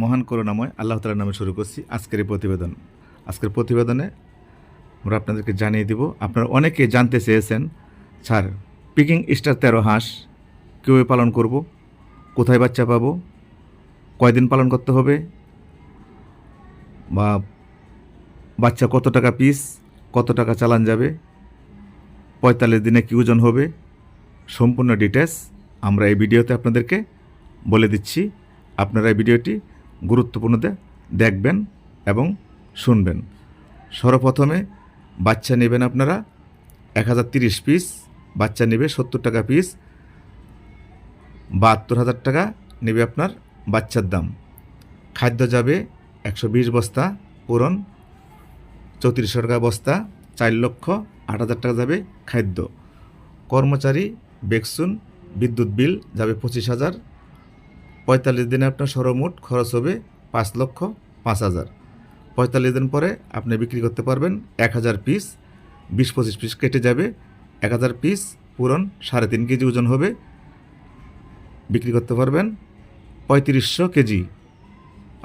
মহান করুণাময় আল্লাহ তালার নামে শুরু করছি আজকের এই প্রতিবেদন। আজকের প্রতিবেদনে আমরা আপনাদেরকে জানিয়ে দিব, আপনারা অনেকে জানতে চেয়েছেন, স্যার, পিকিং স্টার তেরো হাঁস কীভাবে পালন করব? কোথায় বাচ্চা পাবো? কয়দিন পালন করতে হবে? বা বাচ্চা কত টাকা পিস? কত টাকা চালান যাবে? পঁয়তাল্লিশ দিনে কী ওজন হবে? সম্পূর্ণ ডিটেলস আমরা এই ভিডিওতে আপনাদেরকে বলে দিচ্ছি। আপনারা এই ভিডিওটি গুরুত্বপূর্ণতে দেখবেন এবং শুনবেন। সর্বপ্রথমে বাচ্চা নেবেন আপনারা এক হাজার তিরিশ পিস বাচ্চা নেবে সত্তর টাকা পিস বাহাত্তর হাজার টাকা নেবে আপনার বাচ্চার দাম। খাদ্য যাবে একশো বিশ বস্তা, পূরণ চৌত্রিশশো টাকা বস্তা, চার লক্ষ আট হাজার টাকা যাবে খাদ্য। কর্মচারী, বেকসুন, বিদ্যুৎ বিল যাবে পঁচিশ হাজার পঁয়তাল্লিশ দিনে আপনার সর্বমোট খরচ হবে পাঁচ লক্ষ পাঁচ হাজার। পঁয়তাল্লিশ দিন পরে আপনি বিক্রি করতে পারবেন এক হাজার পিস, বিশ পঁচিশ পিস কেটে যাবে, এক হাজার পিস পূরণ সাড়ে তিন কেজি ওজন হবে। বিক্রি করতে পারবেন পঁয়ত্রিশশো কেজি।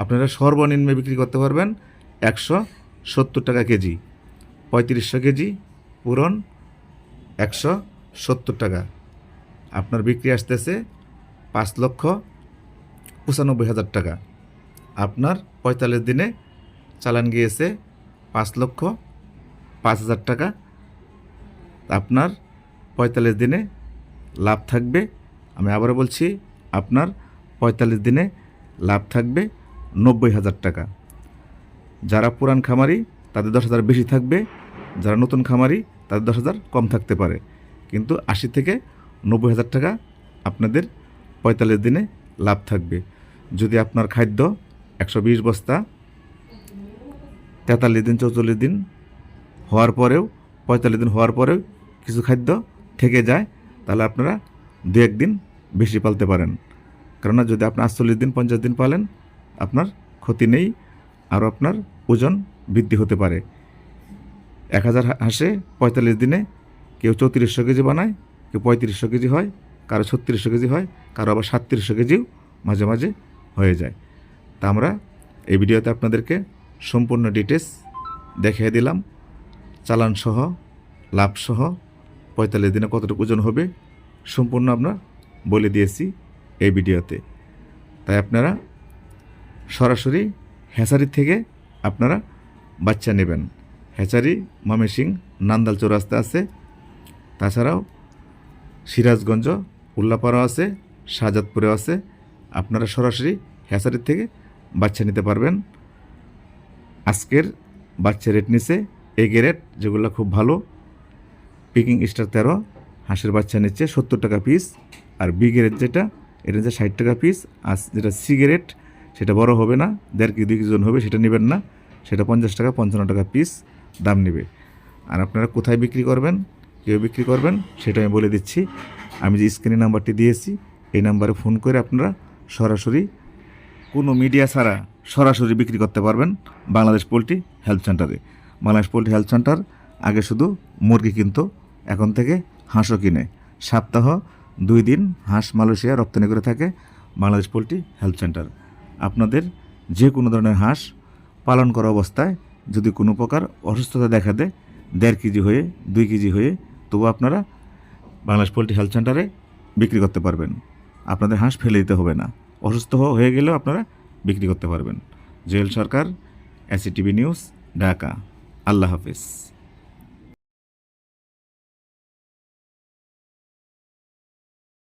আপনারা সর্বনিম্নে বিক্রি করতে পারবেন একশো সত্তর টাকা কেজি। পঁয়ত্রিশশো কেজি পূরণ একশো সত্তর টাকা। আপনার বিক্রি আসতেছে পাঁচ লক্ষ পঁচানব্বই হাজার টাকা। আপনার পঁয়তাল্লিশ দিনে চালান গিয়েছে পাঁচ লক্ষ পাঁচ হাজার টাকা। আপনার পঁয়তাল্লিশ দিনে লাভ থাকবে। আমি আবারও বলছি, আপনার পঁয়তাল্লিশ দিনে লাভ থাকবে নব্বই হাজার টাকা। যারা পুরান খামারি, তাদের দশ হাজার বেশি থাকবে। যারা নতুন খামারি, তাদের দশ হাজার কম থাকতে পারে। কিন্তু আশি থেকে নব্বই হাজার টাকা আপনাদের পঁয়তাল্লিশ দিনে লাভ থাকবে। যদি আপনার খাদ্য একশো বিশ বস্তা, তেতাল্লিশ দিন, চৌচল্লিশ দিন হওয়ার পরেও, পঁয়তাল্লিশ দিন হওয়ার পরেও কিছু খাদ্য থেকে যায়, তাহলে আপনারা দু একদিন বেশি পালতে পারেন। কেননা যদি আপনি আটচল্লিশ দিন, পঞ্চাশ দিন পালেন, আপনার ক্ষতি নেই, আরও আপনার ওজন বৃদ্ধি হতে পারে। এক হাজার হাঁসে পঁয়তাল্লিশ দিনে কেউ চৌত্রিশশো কেজি বানায়, কেউ পঁয়ত্রিশশো কেজি হয়, কারও ছত্রিশশো কেজি হয়, কারও আবার সাতত্রিশশো কেজিও মাঝে মাঝে হয়ে যায়। তা আমরা এই ভিডিওতে আপনাদেরকে সম্পূর্ণ ডিটেলস দেখিয়ে দিলাম। চালানসহ লাভসহ পঁয়তাল্লিশ দিনে কতটুকু ওজন হবে সম্পূর্ণ আমরা বলে দিয়েছি এই ভিডিওতে। তাই আপনারা সরাসরি হ্যাচারি থেকে আপনারা বাচ্চা নেবেন। হ্যাচারি ময়মনসিং নান্দাল চৌরাস্তা আছে। তাছাড়াও সিরাজগঞ্জ উল্লাপাড়া আছে শাহজাদপুরে আছে। আপনারা সরাসরি হ্যাচারির থেকে বাচ্চা নিতে পারবেন। আজকের বাচ্চা রেট নিচে এগে রেট যেগুলো খুব ভালো পিকিং স্টার তেরো, হাঁসের বাচ্চা নিচ্ছে সত্তর টাকা পিস আর বি গ্রেড যেটা, এটা হচ্ছে ষাট টাকা পিস আর যেটা সিগারেট সেটা বড় হবে না, দেড় কেজি দুই কেজি হবে, সেটা নেবেন না, সেটা পঞ্চাশ টাকা, পঞ্চান্ন টাকা পিস দাম নেবে। আর আপনারা কোথায় বিক্রি করবেন কেউ বিক্রি করবেন, সেটা আমি বলে দিচ্ছি। আমি যে স্ক্রিনে নাম্বারটি দিয়েছি, এই নাম্বারে ফোন করে আপনারা সরাসরি কোনো মিডিয়া ছাড়া সরাসরি বিক্রি করতে পারবেন বাংলাদেশ পোলট্রি হেলথ সেন্টারে। বাংলাদেশ পোলট্রি হেলথ সেন্টার আগে শুধু মুরগি কিনতো, এখন থেকে হাঁসও কিনে। সপ্তাহ দুই দিন হাঁস মালয়েশিয়া রপ্তানি করে থাকে বাংলাদেশ পোলট্রি হেলথ সেন্টার। আপনাদের যে কোনো ধরনের হাঁস পালন করা অবস্থায় যদি কোনো প্রকার অসুস্থতা দেখা দেয়, দেড় কেজি হয়ে, দুই কেজি হয়ে, তবু আপনারা বাংলাদেশ পোলট্রি হেলথ সেন্টারে বিক্রি করতে পারবেন। আপনাদের হাঁস ফেলে দিতে হবে না। অসুস্থ হয়ে গেলেও আপনারা বিক্রি করতে পারবেন। জুয়েল সরকার এসিটিভি নিউজ ঢাকা আল্লাহ হাফিজ।